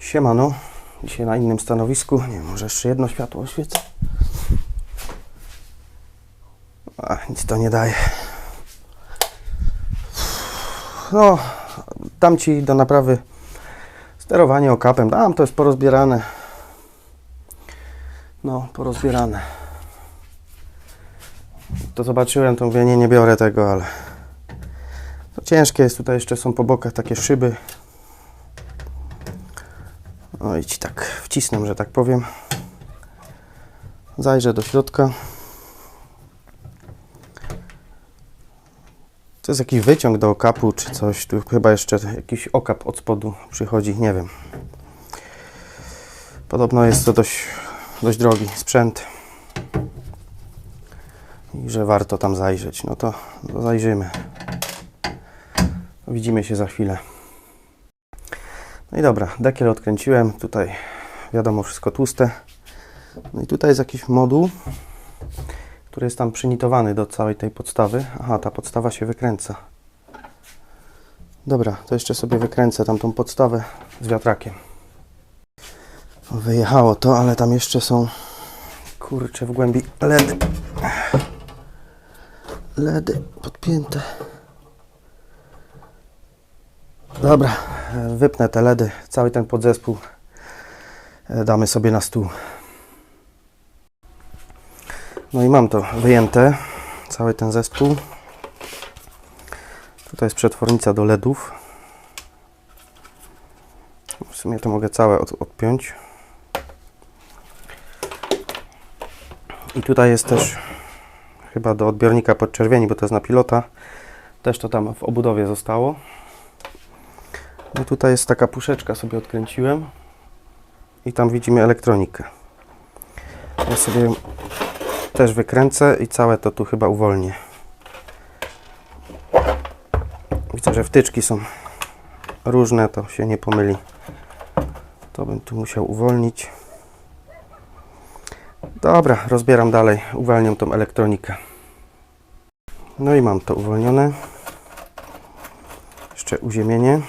Siemano, dzisiaj na innym stanowisku. Nie może jeszcze jedno światło oświecę. A, nic to nie daje. No, dam Ci do naprawy sterowanie okapem. Dam, to jest porozbierane. No, porozbierane. To zobaczyłem, to mówię, nie, nie biorę tego, ale to ciężkie jest. Tutaj jeszcze są po bokach takie szyby. No i ci tak wcisnę, że tak powiem. Zajrzę do środka. To jest jakiś wyciąg do okapu czy coś. Tu chyba jeszcze jakiś okap od spodu przychodzi, nie wiem. Podobno jest to dość, dość drogi sprzęt. I że warto tam zajrzeć. No to, to zajrzymy. Widzimy się za chwilę. No i dobra, dekiel odkręciłem. Tutaj wiadomo, wszystko tłuste. No i tutaj jest jakiś moduł, który jest tam przynitowany do całej tej podstawy. Aha, ta podstawa się wykręca. Dobra, to jeszcze sobie wykręcę tamtą podstawę z wiatrakiem. Wyjechało to, ale tam jeszcze są kurcze w głębi ledy. Ledy podpięte. Dobra, wypnę te LEDy, cały ten podzespół e, damy sobie na stół. No i mam to wyjęte, cały ten zespół. Tutaj jest przetwornica do LEDów. W sumie to mogę całe od, odpiąć. I tutaj jest też chyba do odbiornika podczerwieni, bo to jest na pilota. Też to tam w obudowie zostało. No tutaj jest taka puszeczka, sobie odkręciłem i tam widzimy elektronikę. Ja sobie też wykręcę i całe to tu chyba uwolnię. Widzę, że wtyczki są różne, to się nie pomyli. To bym tu musiał uwolnić. Dobra, rozbieram dalej, uwalniam tą elektronikę. No i mam to uwolnione. Jeszcze uziemienie.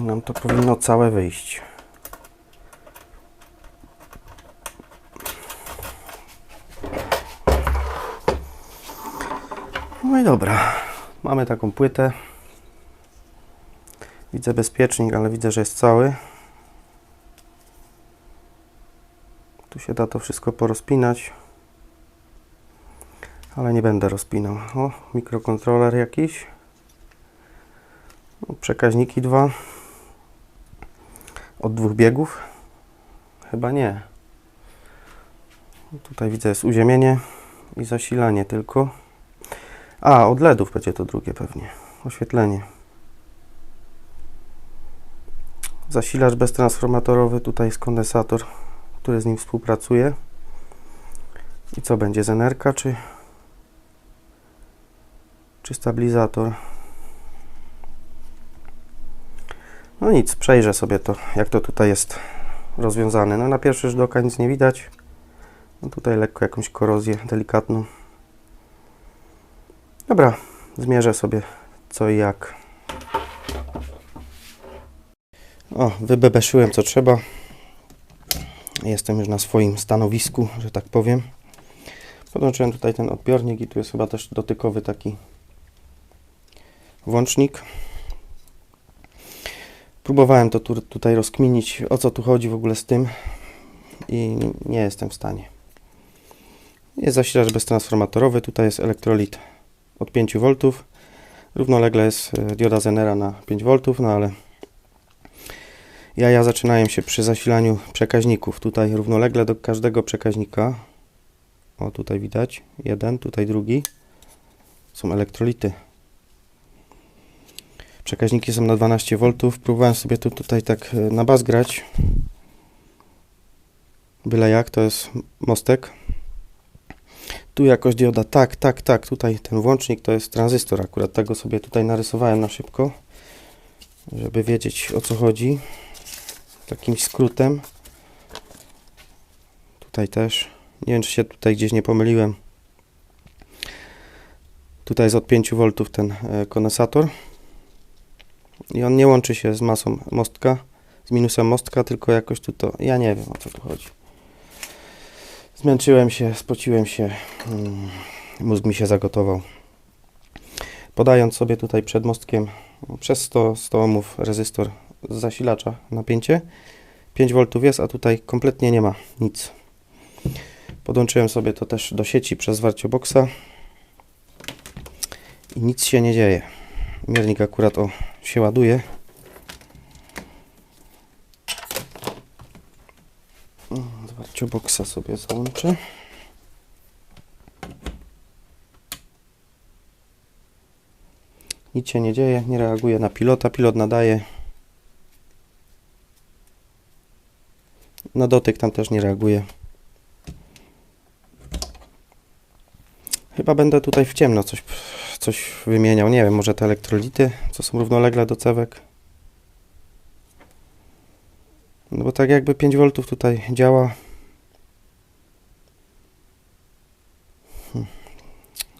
Nam to powinno całe wyjść. No i dobra. Mamy taką płytę. Widzę bezpiecznik, ale widzę, że jest cały. Tu się da to wszystko porozpinać. Ale nie będę rozpinał. O, mikrokontroler jakiś. No, Przekaźniki dwa. Od dwóch biegów? Chyba nie. Tutaj widzę jest uziemienie i zasilanie tylko. A, od LEDów będzie to drugie pewnie. Oświetlenie. Zasilacz beztransformatorowy. Tutaj jest kondensator, który z nim współpracuje. I co będzie? Zenerka czy, czy stabilizator? No nic, przejrzę sobie to, jak to tutaj jest rozwiązane. No na pierwszy rzut oka nic nie widać. No tutaj lekko jakąś korozję delikatną. Dobra, zmierzę sobie co i jak. O, wybebeszyłem co trzeba. Jestem już na swoim stanowisku, że tak powiem. Podłączyłem tutaj ten odbiornik i tu jest chyba też dotykowy taki włącznik. Próbowałem to tu, tutaj rozkminić, o co tu chodzi w ogóle z tym i nie jestem w stanie. Jest zasilacz beztransformatorowy, tutaj jest elektrolit od 5 V. Równolegle jest e, dioda Zenera na 5 V, no ale jaja zaczynają się przy zasilaniu przekaźników. Tutaj równolegle do każdego przekaźnika. O, tutaj widać jeden, tutaj drugi. Są elektrolity. Przekaźniki są na 12 V. Próbowałem sobie tu, tutaj tak e, na bas grać. Byle jak, to jest mostek. Tu jakoś dioda, tak, tak, tak. Tutaj ten włącznik to jest tranzystor. Akurat tego sobie tutaj narysowałem na szybko, żeby wiedzieć o co chodzi. Takim skrótem. Tutaj też. Nie wiem, czy się tutaj gdzieś nie pomyliłem. Tutaj jest od 5 V ten e, kondensator. I on nie łączy się z masą mostka, z minusem mostka, tylko jakoś tu to, ja nie wiem o co tu chodzi. Zmęczyłem się, spociłem się, mm, mózg mi się zagotował. Podając sobie tutaj przed mostkiem no, przez 100, 100 ohmów rezystor z zasilacza napięcie, 5 V jest, a tutaj kompletnie nie ma nic. Podłączyłem sobie to też do sieci przez warcioboxa i nic się nie dzieje. Miernik akurat o się ładuje. Z warcioboxa sobie załączę. Nic się nie dzieje, nie reaguje na pilota. Pilot nadaje. Na dotyk tam też nie reaguje. Chyba będę tutaj w ciemno coś, coś wymieniał. Nie wiem, może te elektrolity, co są równolegle do cewek. No bo tak jakby 5 V tutaj działa. Hm,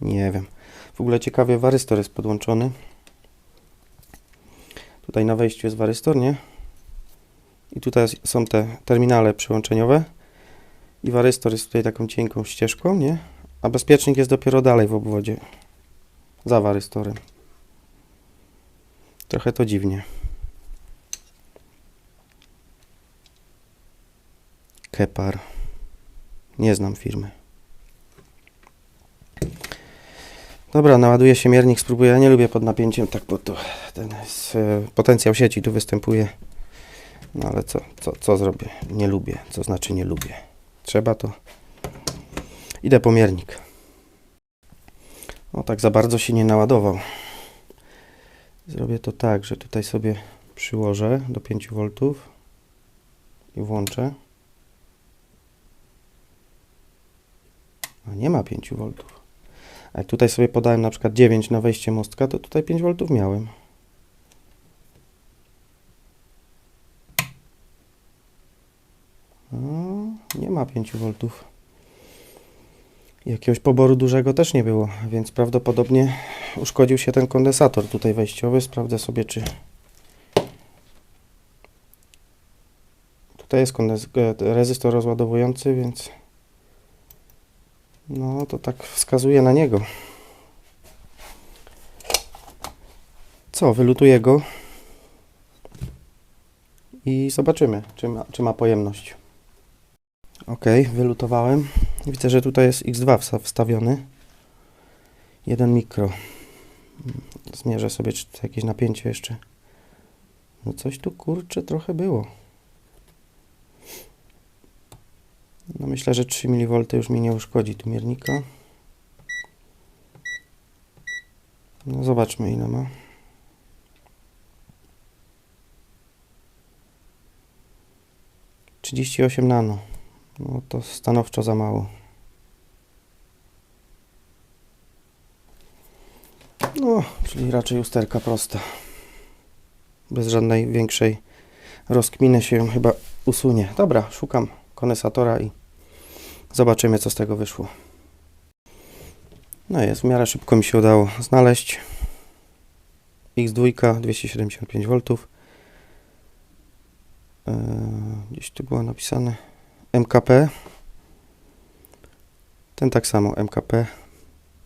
Nie wiem. W ogóle ciekawie warystor jest podłączony. Tutaj na wejściu jest warystor, nie? I tutaj są te terminale przyłączeniowe. I warystor jest tutaj taką cienką ścieżką, nie? A bezpiecznik jest dopiero dalej w obwodzie. Za warystorem. Trochę to dziwnie. Kepar. Nie znam firmy. Dobra, naładuje się miernik, spróbuję. Ja nie lubię pod napięciem, tak, bo to ten jest, e, potencjał sieci tu występuje. No ale co, co, co zrobię? Nie lubię. Co znaczy nie lubię? Trzeba to. Idę po miernik. O, tak za bardzo się nie naładował. Zrobię to tak, że tutaj sobie przyłożę do 5 V i włączę. A nie ma 5 V. A jak tutaj sobie podałem na przykład 9 na wejście mostka, to tutaj 5 V miałem. No, nie ma 5 V. Jakiegoś poboru dużego też nie było, więc prawdopodobnie uszkodził się ten kondensator tutaj wejściowy. Sprawdzę sobie, czy tutaj jest e, rezystor rozładowujący, więc no to tak wskazuje na niego. Co, wylutuję go i zobaczymy, czy ma, czy ma pojemność. Ok, wylutowałem. Widzę, że tutaj jest X2 wsta- wstawiony. 1 mikro. Zmierzę sobie, czy tu jakieś napięcie jeszcze. No coś tu kurczę trochę było. No myślę, że 3 mV już mi nie uszkodzi tu miernika. No zobaczmy ile ma. Trzydzieści osiem nano. No to stanowczo za mało. No, czyli raczej usterka prosta. Bez żadnej większej rozkminy się ją chyba usunie. Dobra, szukam kondensatora i zobaczymy, co z tego wyszło. No jest, w miarę szybko mi się udało znaleźć. X2 275 V. Eee, gdzieś tu było napisane MKP. Ten tak samo MKP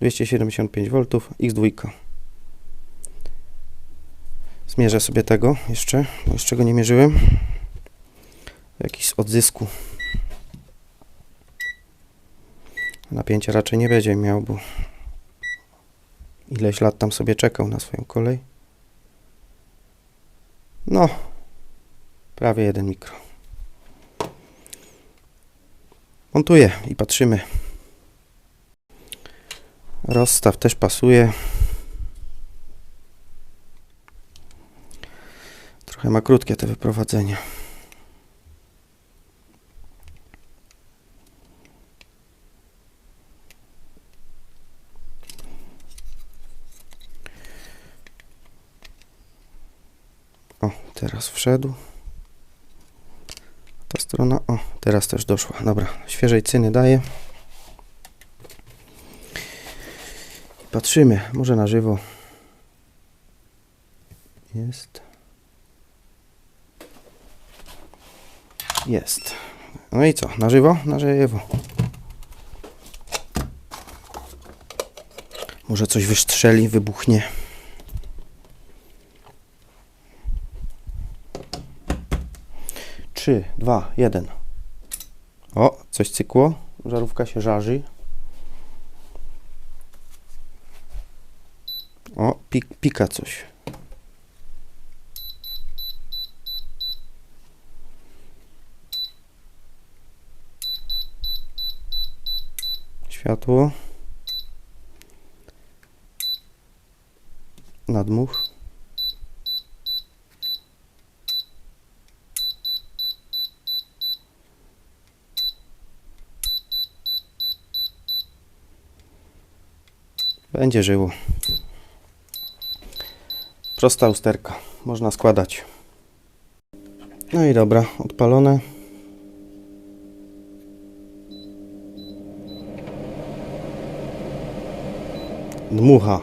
275 V X2. Zmierzę sobie tego jeszcze, bo jeszcze go nie mierzyłem. Jakiś z odzysku. Napięcia raczej nie będzie miał, bo ileś lat tam sobie czekał na swoją kolej. No, prawie 1 mikro. Montuję i patrzymy. Rozstaw też pasuje. Trochę ma krótkie te wyprowadzenia. O, teraz wszedł. Ta strona, o, teraz też doszła. Dobra, świeżej cyny daję. I patrzymy, może na żywo. Jest. Jest. No i co? Na żywo? Na żywo. Może coś wystrzeli, wybuchnie. Trzy, dwa, jeden. O, coś cykło. Żarówka się żarzy. O, pik, pika coś. Światło. Nadmuch. Będzie żyło. Prosta usterka. Można składać. No i dobra, odpalone. Dmucha.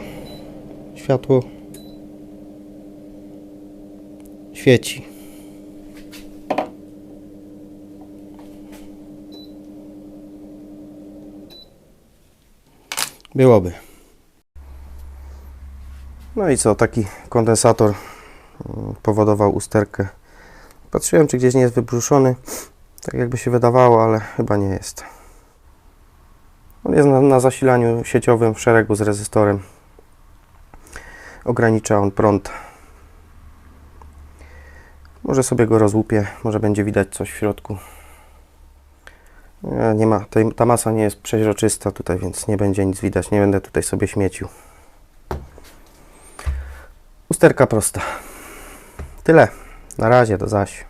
Światło. Świeci. Byłoby. No i co, taki kondensator mm, powodował usterkę. Patrzyłem, czy gdzieś nie jest wybruszony. Tak jakby się wydawało, ale chyba nie jest. On jest na, na zasilaniu sieciowym w szeregu z rezystorem. Ogranicza on prąd. Może sobie go rozłupię, może będzie widać coś w środku. Nie, nie ma, ta masa nie jest przeźroczysta tutaj, więc nie będzie nic widać. Nie będę tutaj sobie śmiecił. Usterka prosta. Tyle. Na razie, do zaś.